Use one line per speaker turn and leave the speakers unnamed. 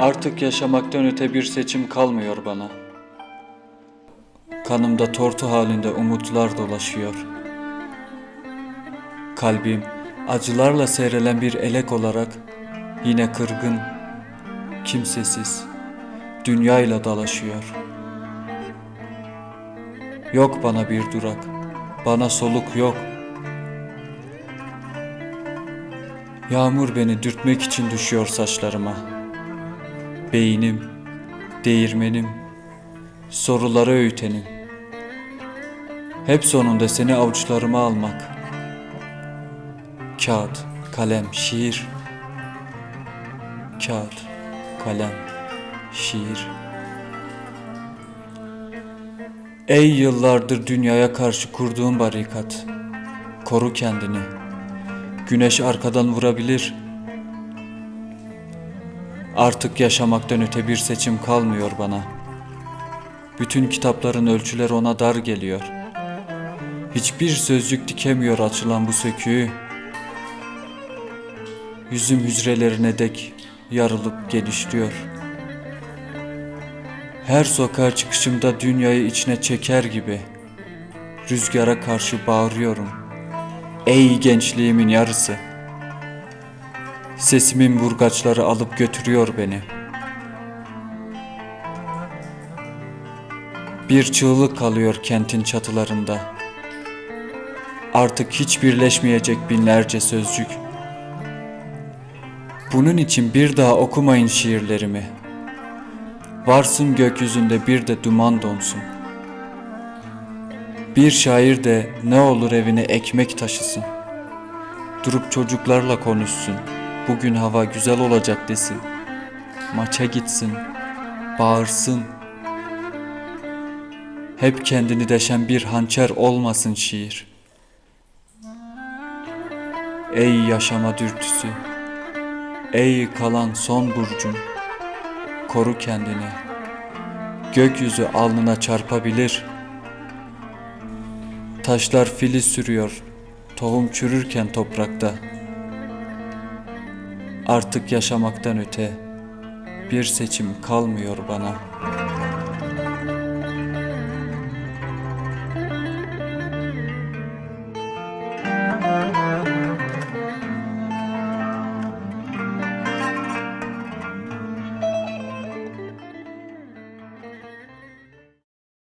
Artık yaşamaktan öte bir seçim kalmıyor bana. Kanımda tortu halinde umutlar dolaşıyor. Kalbim acılarla seyrelen bir elek olarak yine kırgın, kimsesiz, dünyayla dalaşıyor. Yok bana bir durak, bana soluk yok. Yağmur beni dürtmek için düşüyor saçlarıma. Beynim, değirmenim, soruları öğütenim. Hep sonunda seni avuçlarıma almak. Kağıt, kalem, şiir. Kağıt, kalem, şiir. Ey yıllardır dünyaya karşı kurduğum barikat. Koru kendini. Güneş arkadan vurabilir. Artık yaşamaktan öte bir seçim kalmıyor bana. Bütün kitapların ölçüleri ona dar geliyor. Hiçbir sözcük dikemiyor açılan bu söküğü. Yüzüm hücrelerine dek yarılıp genişliyor. Her sokağa çıkışımda dünyayı içine çeker gibi rüzgara karşı bağırıyorum. Ey gençliğimin yarısı! Sesimin vurgaçları alıp götürüyor beni. Bir çığlık kalıyor kentin çatılarında. Artık hiç birleşmeyecek binlerce sözcük. Bunun için bir daha okumayın şiirlerimi. Varsın gökyüzünde bir de duman donsun. Bir şair de ne olur evine ekmek taşısın. Durup çocuklarla konuşsun. Bugün hava güzel olacak desin. Maça gitsin. Bağırsın. Hep kendini deşen bir hançer olmasın şiir. Ey yaşama dürtüsü. Ey kalan son burcum. Koru kendini. Gökyüzü alnına çarpabilir. Taşlar filiz sürüyor. Tohum çürürken toprakta. Artık yaşamaktan öte bir seçim kalmıyor bana.''